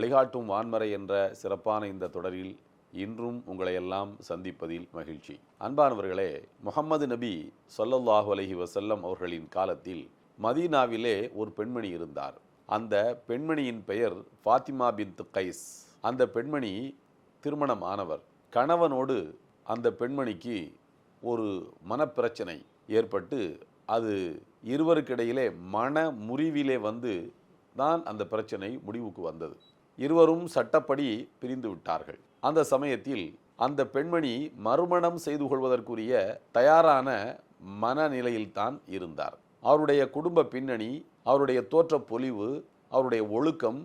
வழிகாட்டும் வான்மறை என்ற சிறப்பான இந்த தொடரில் இன்றும் உங்களையெல்லாம் சந்திப்பதில் மகிழ்ச்சி. அன்பானவர்களே முகம்மது நபி சொல்லல்லாஹு அலஹி வசல்லம் அவர்களின் காலத்தில் மதீனாவிலே ஒரு பெண்மணி இருந்தார். அந்த பெண்மணியின் பெயர் ஃபாத்திமா பின் கைஸ். அந்த பெண்மணி திருமணம் ஆனவர். கணவனோடு அந்த பெண்மணிக்கு ஒரு மனப்பிரச்சனை ஏற்பட்டு அது இருவருக்கிடையிலே மன முறிவிலே வந்து தான் அந்த பிரச்சனை முடிவுக்கு வந்தது. இருவரும் சட்டப்படி பிரிந்து விட்டார்கள். அந்த சமயத்தில் அந்த பெண்மணி மறுமணம் செய்து கொள்வதற்குரிய தயாரான மனநிலையில்தான் இருந்தார். அவருடைய குடும்ப பின்னணி அவருடைய தோற்றப் பொலிவு அவருடைய ஒழுக்கம்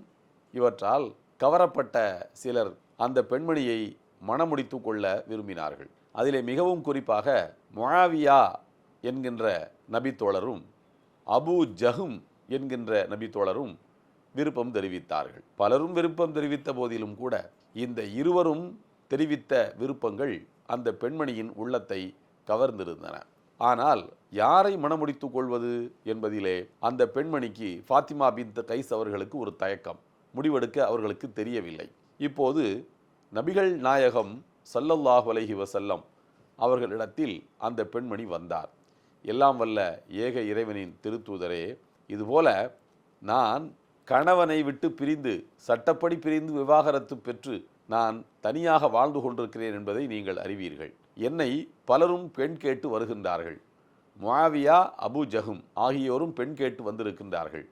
இவற்றால் கவரப்பட்ட சிலர் அந்த பெண்மணியை மணமுடித்து கொள்ள விரும்பினார்கள். அதிலே மிகவும் குறிப்பாக மொழாவியா என்கின்ற நபித்தோழரும் அபு ஜஹும் என்கின்ற நபித்தோழரும் விருப்பம் தெரிவித்தார்கள். பலரும் விருப்பம் தெரிவித்த போதிலும் கூட இந்த இருவரும் தெரிவித்த விருப்பங்கள் அந்த பெண்மணியின் உள்ளத்தை கவர்ந்திருந்தன. ஆனால் யாரை மணமுடித்துக் கொள்வது என்பதிலே அந்த பெண்மணிக்கு ஃபாத்திமா பின் கைஸ் அவர்களுக்கு ஒரு தயக்கம். முடிவெடுக்க அவர்களுக்கு தெரியவில்லை. இப்போது நபிகள் நாயகம் ஸல்லல்லாஹு அலஹி வசல்லம் அவர்களிடத்தில் அந்த பெண்மணி வந்தார். எல்லாம் வல்ல ஏக இறைவனின் திருத்தூதரே இதுபோல நான் கணவனை விட்டு பிரிந்து சட்டப்படி பிரிந்து விவாகரத்து பெற்று நான் தனியாக வாழ்ந்து கொண்டிருக்கிறேன் என்பதை நீங்கள் அறிவீர்கள். என்னை பலரும் பெண் கேட்டு வருகின்றார்கள். மாவியா அபு ஜஹும் ஆகியோரும் பெண் கேட்டு வந்திருக்கின்றார்கள்.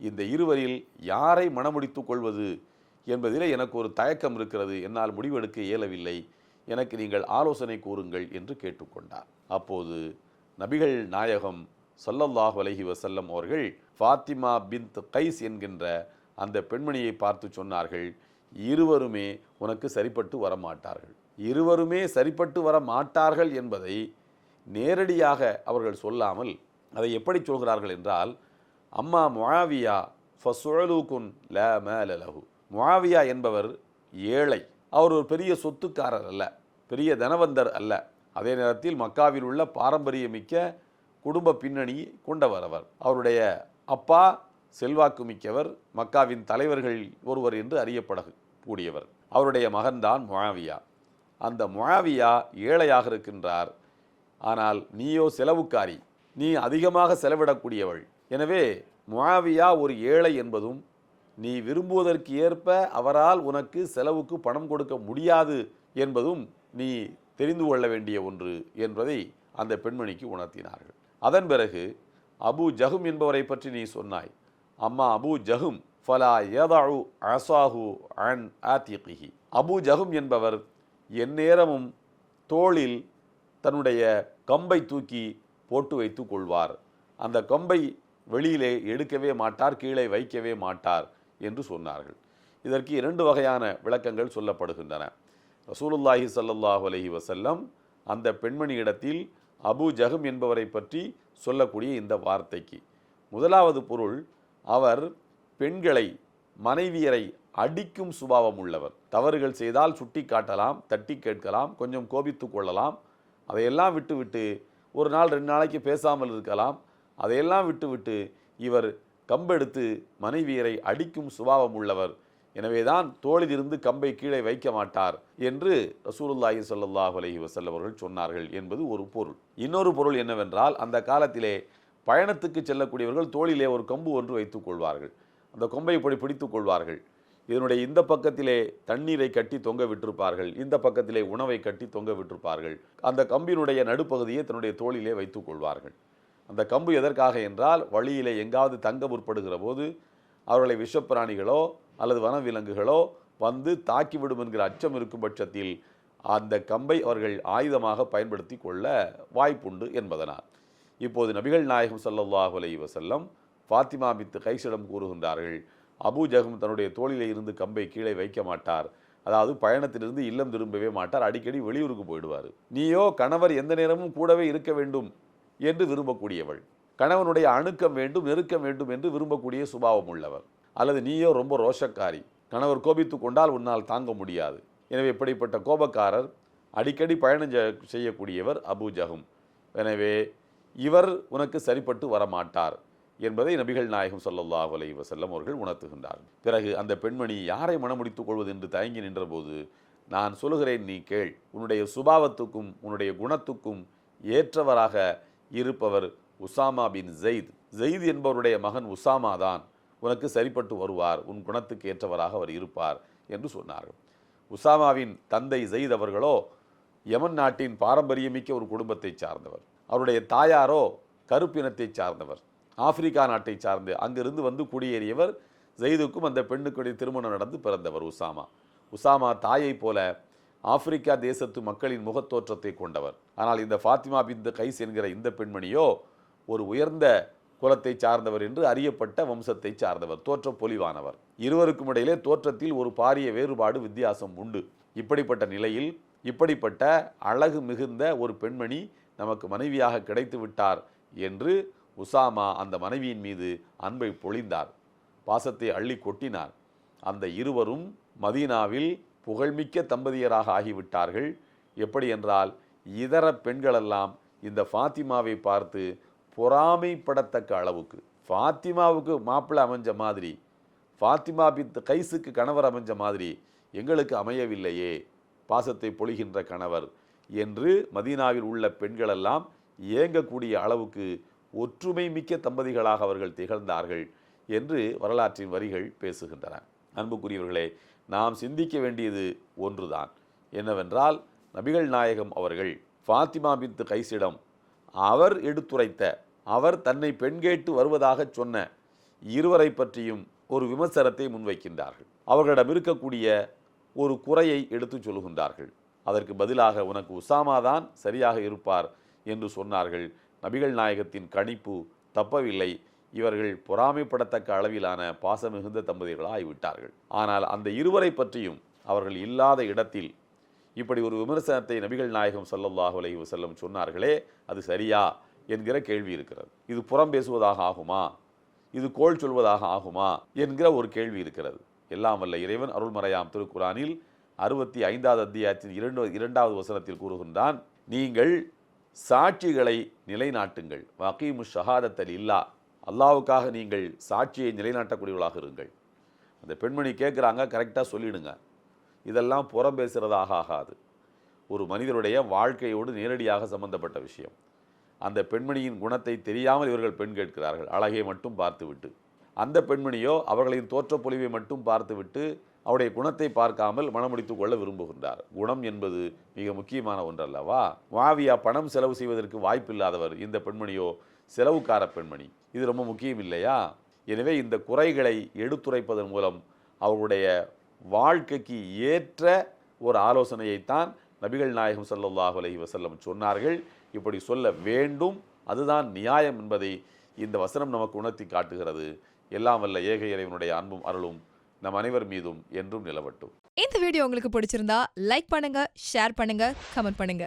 இந்த இருவரில் யாரை மணமுடித்துக் கொள்வது என்பதிலே எனக்கு ஒரு தயக்கம் இருக்கிறது. என்னால் முடிவெடுக்க இயலவில்லை. எனக்கு நீங்கள் ஆலோசனை கூறுங்கள் என்று கேட்டுக்கொண்டார். அப்போது நபிகள் நாயகம் ஸல்லல்லாஹு அலைஹி வசல்லம் அவர்கள் ஃபாத்திமா பின்த் கைஸ் என்கின்ற அந்த பெண்மணியை பார்த்து சொன்னார்கள் இருவருமே உனக்கு சரிப்பட்டு வரமாட்டார்கள். இருவருமே சரிப்பட்டு வர மாட்டார்கள் என்பதை நேரடியாக அவர்கள் சொல்லாமல் அதை எப்படி சொல்கிறார்கள் என்றால் அம்மா முஆவியா ஃபசுழலூக்குன் ல மேல லஹு. என்பவர் ஏழை அவர் ஒரு பெரிய சொத்துக்காரர் அல்ல பெரிய தனவந்தர் அல்ல. அதே நேரத்தில் மக்காவில் உள்ள பாரம்பரியமிக்க குடும்ப பின்னணி கொண்டவர் அவர். அவருடைய அப்பா செல்வாக்கு மிக்கவர் மக்காவின் தலைவர்கள் ஒருவர் என்று அறியப்பட கூடியவர் அவருடைய மகன்தான் மொழாவியா அந்த மொழாவியா ஏழையாக இருக்கின்றார். ஆனால் நீயோ செலவுக்காரி நீ அதிகமாக செலவிடக்கூடியவள். எனவே முழாவியா ஒரு ஏழை என்பதும் நீ விரும்புவதற்கு ஏற்ப அவரால் உனக்கு செலவுக்கு பணம் கொடுக்க முடியாது என்பதும் நீ தெரிந்து கொள்ள வேண்டிய ஒன்று என்பதை அந்த பெண்மணிக்கு உணர்த்தினார்கள். அதன் பிறகு அபு ஜஹும் என்பவரை பற்றி நீ சொன்னாய். அம்மா அபு ஜஹும் ஃபலா யதஉ அசாஹு அன் ஆத்திகிஹி. அபு ஜஹும் என்பவர் எந்நேரமும் தோளில் தன்னுடைய கம்பை தூக்கி போட்டு வைத்து கொள்வார். அந்த கம்பை வெளியிலே எடுக்கவே மாட்டார் கீழே வைக்கவே மாட்டார் என்று சொன்னார்கள். இதற்கு இரண்டு வகையான விளக்கங்கள் சொல்லப்படுகின்றன. ரசூலுல்லாஹி ஸல்லல்லாஹு அலஹி வசல்லம் அந்த பெண்மணியிடத்தில் அபு ஜஹம் என்பவரை பற்றி சொல்லக்கூடிய இந்த வார்த்தைக்கு. முதலாவது பொருள் அவர் பெண்களை மனைவியரை அடிக்கும் சுபாவம் உள்ளவர். தவறுகள் செய்தால் சுட்டி காட்டலாம் தட்டி கேட்கலாம் கொஞ்சம் கோபித்து கொள்ளலாம். அதையெல்லாம் விட்டுவிட்டு ஒரு நாள் ரெண்டு நாளைக்கு பேசாமல் இருக்கலாம். அதையெல்லாம் விட்டுவிட்டு இவர் கம்பெடுத்து மனைவியரை அடிக்கும் சுபாவம் உள்ளவர். எனவேதான் தோளிலிருந்து கம்பை கீழே வைக்க மாட்டார் என்று ரசூலுல்லாஹி ஸல்லல்லாஹு அலஹி வஸல்லம் அவர்கள் சொன்னார்கள் என்பது ஒரு பொருள். இன்னொரு பொருள் என்னவென்றால் அந்த காலத்திலே பயணத்துக்கு செல்லக்கூடியவர்கள் தோளிலே ஒரு கம்பு ஒன்று வைத்துக் கொள்வார்கள். அந்த கொம்பை இப்படி பிடித்துக் கொள்வார்கள். இதனுடைய இந்த பக்கத்திலே தண்ணீரை கட்டி தொங்க விட்டிருப்பார்கள். இந்த பக்கத்திலே உணவை கட்டி தொங்க விட்டிருப்பார்கள். அந்த கம்பினுடைய நடுப்பகுதியை தன்னுடைய தோளிலே வைத்துக் கொள்வார்கள். அந்த கம்பு எதற்காக என்றால் வழியிலே எங்காவது தங்க முற்படுகிற போது அவர்களை விஷப்பிராணிகளோ அல்லது வனவிலங்குகளோ வந்து தாக்கிவிடும் என்கிற அச்சம் இருக்கும் பட்சத்தில் அந்த கம்பை அவர்கள் ஆயுதமாக பயன்படுத்தி கொள்ள வாய்ப்புண்டு என்பதனால். இப்போது நபிகள் நாயகம் ஸல்லல்லாஹு அலி வசல்லம் ஃபாத்திமா பித்து கைசிடம் கூறுகின்றார்கள் அபூ ஜஹம் தன்னுடைய தோளிலே இருந்து கம்பை கீழே வைக்க மாட்டார். அதாவது பயணத்திலிருந்து இல்லம் திரும்பவே மாட்டார். அடிக்கடி வெளியூருக்கு போயிடுவார். நீயோ கணவர் எந்த நேரமும் கூடவே இருக்க வேண்டும் என்று விரும்பக்கூடியவள். கணவனுடைய அணுக்கம் வேண்டும் நெருக்கம் வேண்டும் என்று விரும்பக்கூடிய சுபாவம் உள்ளவர். அல்லது நீயோ ரொம்ப ரோஷக்காரி. கணவர் கோபித்து கொண்டால் உன்னால் தாங்க முடியாது. எனவே இப்படிப்பட்ட கோபக்காரர் அடிக்கடி பயணம் செய்யக்கூடியவர் அபுஜகம் எனவே இவர் உனக்கு சரிப்பட்டு வரமாட்டார் என்பதை நபிகள் நாயகம் ஸல்லல்லாஹு அலைஹி வஸல்லம் அவர்கள் உணர்த்துகின்றார்கள் பிறகு அந்த பெண்மணி யாரை மணமுடித்துக் கொள்வது என்று தயங்கி நின்றபோது நான் சொல்லுகிறேன் நீ கேள். உன்னுடைய சுபாவத்துக்கும் உன்னுடைய குணத்துக்கும் ஏற்றவராக இருப்பவர் உசாமா பின் ஜெயித். ஜெயித் என்பவருடைய மகன் உசாமா தான். உனக்கு சரிப்பட்டு வருவார் உன் குணத்துக்கு ஏற்றவராக அவர் இருப்பார் என்று சொன்னார்கள். உசாமாவின் தந்தை ஜெயித் அவர்களோ யமன் நாட்டின் பாரம்பரியமிக்க ஒரு குடும்பத்தை சார்ந்தவர். அவருடைய தாயாரோ கருப்பினத்தை சார்ந்தவர். ஆப்பிரிக்கா நாட்டை சார்ந்து அங்கிருந்து வந்து குடியேறியவர் ஜெயிதுக்கும் அந்த பெண்ணுக்குடைய திருமணம் நடந்து பிறந்தவர் உசாமா. உசாமா தாயைப் போல ஆப்பிரிக்கா தேசத்து மக்களின் முகத்தோற்றத்தை கொண்டவர். ஆனால் இந்த ஃபாத்திமா பிந்த கைஸ் என்கிற இந்த பெண்மணியோ ஒரு உயர்ந்த குலத்தை சார்ந்தவர் என்று அறியப்பட்ட வம்சத்தை சார்ந்தவர் தோற்ற பொலிவானவர். இருவருக்கும் இடையிலே தோற்றத்தில் ஒரு பாரிய வேறுபாடு வித்தியாசம் உண்டு. இப்படிப்பட்ட நிலையில் இப்படிப்பட்ட அழகு மிகுந்த ஒரு பெண்மணி நமக்கு மனைவியாக கிடைத்து விட்டார் என்று உசாமா அந்த மனைவியின் மீது அன்பை பொழிந்தார். பாசத்தை அள்ளி கொட்டினார். அந்த இருவரும் மதீனாவில் புகழ்மிக்க தம்பதியராக ஆகிவிட்டார்கள். எப்படி என்றால் இதர பெண்களெல்லாம் இந்த ஃபாத்திமாவை பார்த்து பொறாமைப்படத்தக்க அளவுக்கு. ஃபாத்திமாவுக்கு மாப்பிள்ளை அமைஞ்ச மாதிரி ஃபாத்திமா பித் கைஸுக்கு கணவர் அமைஞ்ச மாதிரி எங்களுக்கு அமையவில்லையே பாசத்தை பொழிகின்ற கணவர் என்று மதீனாவில் உள்ள பெண்களெல்லாம் ஏங்கக்கூடிய அளவுக்கு ஒற்றுமை மிக்க தம்பதிகளாக அவர்கள் திகழ்ந்தார்கள் என்று வரலாற்றின் வரிகள் பேசுகின்றன. அன்புக்குரியவர்களே நாம் சிந்திக்க வேண்டியது ஒன்றுதான். என்னவென்றால் நபிகள் நாயகம் அவர்கள் ஃபாத்திமா பித்து கைஸிடம் அவர் எடுத்துரைத்த அவர் தன்னை பெண் கேட்டு வருவதாக சொன்ன இருவரை பற்றியும் ஒரு விமர்சனத்தை முன்வைக்கின்றார்கள். அவர்களிடம் இருக்கக்கூடிய ஒரு குறையை எடுத்துச் சொல்கின்றார்கள் அதற்கு பதிலாக உனக்கு உசாமா தான் சரியாக இருப்பார் என்று சொன்னார்கள். நபிகள் நாயகத்தின் கணிப்பு தப்பவில்லை. இவர்கள் பொறாமைப்படத்தக்க அளவிலான பாசமிகுந்த தம்பதிகளாக ஆகிவிட்டார்கள் ஆனால் அந்த இருவரை பற்றியும் அவர்கள் இல்லாத இடத்தில் இப்படி ஒரு விமர்சனத்தை நபிகள் நாயகம் ஸல்லல்லாஹு அலைஹி வஸல்லம் சொன்னார்களே அது சரியா? என்கிற கேள்வி இருக்கிறது. இது புறம் பேசுவதாக ஆகுமா? இது கோள் சொல்வதாக ஆகுமா? என்கிற ஒரு கேள்வி இருக்கிறது. எல்லாம் வல்ல இறைவன் அருள்மறையாம் திருக்குறானில் அறுபத்தி ஐந்தாவது அத்தியாயத்தின் இரண்டு இரண்டாவது வசனத்தில் கூறுகின்றான் நீங்கள் சாட்சிகளை நிலைநாட்டுங்கள். வகீமு ஷஹாதத்தல் இல்லா. அல்லாவுக்காக நீங்கள் சாட்சியை நிலைநாட்டக்கூடியவர்களாக இருங்கள். அந்த பெண்மணி கேட்குறாங்க கரெக்டாக சொல்லிடுங்க. இதெல்லாம் புறம் பேசுகிறதாக ஆகாது. ஒரு மனிதருடைய வாழ்க்கையோடு நேரடியாக சம்பந்தப்பட்ட விஷயம். அந்த பெண்மணியின் குணத்தை தெரியாமல் இவர்கள் பெண் கேட்கிறார்கள். அழகை மட்டும் பார்த்துவிட்டு. அந்த பெண்மணியோ அவர்களின் தோற்றப்பொழிவை மட்டும் பார்த்துவிட்டு அவருடைய குணத்தை பார்க்காமல் மனமுடித்து கொள்ள விரும்புகின்றார். குணம் என்பது மிக முக்கியமான ஒன்றல்லவா? மாவியா பணம் செலவு செய்வதற்கு வாய்ப்பில்லாதவர் இந்த பெண்மணியோ செலவுக்கார பெண்மணி. இது ரொம்ப முக்கியம் இல்லையா? எனவே இந்த குறைகளை எடுத்துரைப்பதன் மூலம் அவருடைய வாழ்க்கைக்கு ஏற்ற ஒரு ஆலோசனையைத்தான் நபிகள் நாயகம் சல்லாஹ் அலஹி வசல்லம் சொன்னார்கள். இப்படி சொல்ல வேண்டும். அதுதான் நியாயம் என்பதை இந்த வசனம் நமக்கு உணர்த்தி காட்டுகிறது. எல்லாம் வல்ல ஏக இறைவனுடைய அன்பும் அருளும் நம் அனைவர் மீதும் என்றும் நிலவட்டும். இந்த வீடியோ உங்களுக்கு பிடிச்சிருந்தா லைக் பண்ணுங்க ஷேர் பண்ணுங்க கமெண்ட் பண்ணுங்க.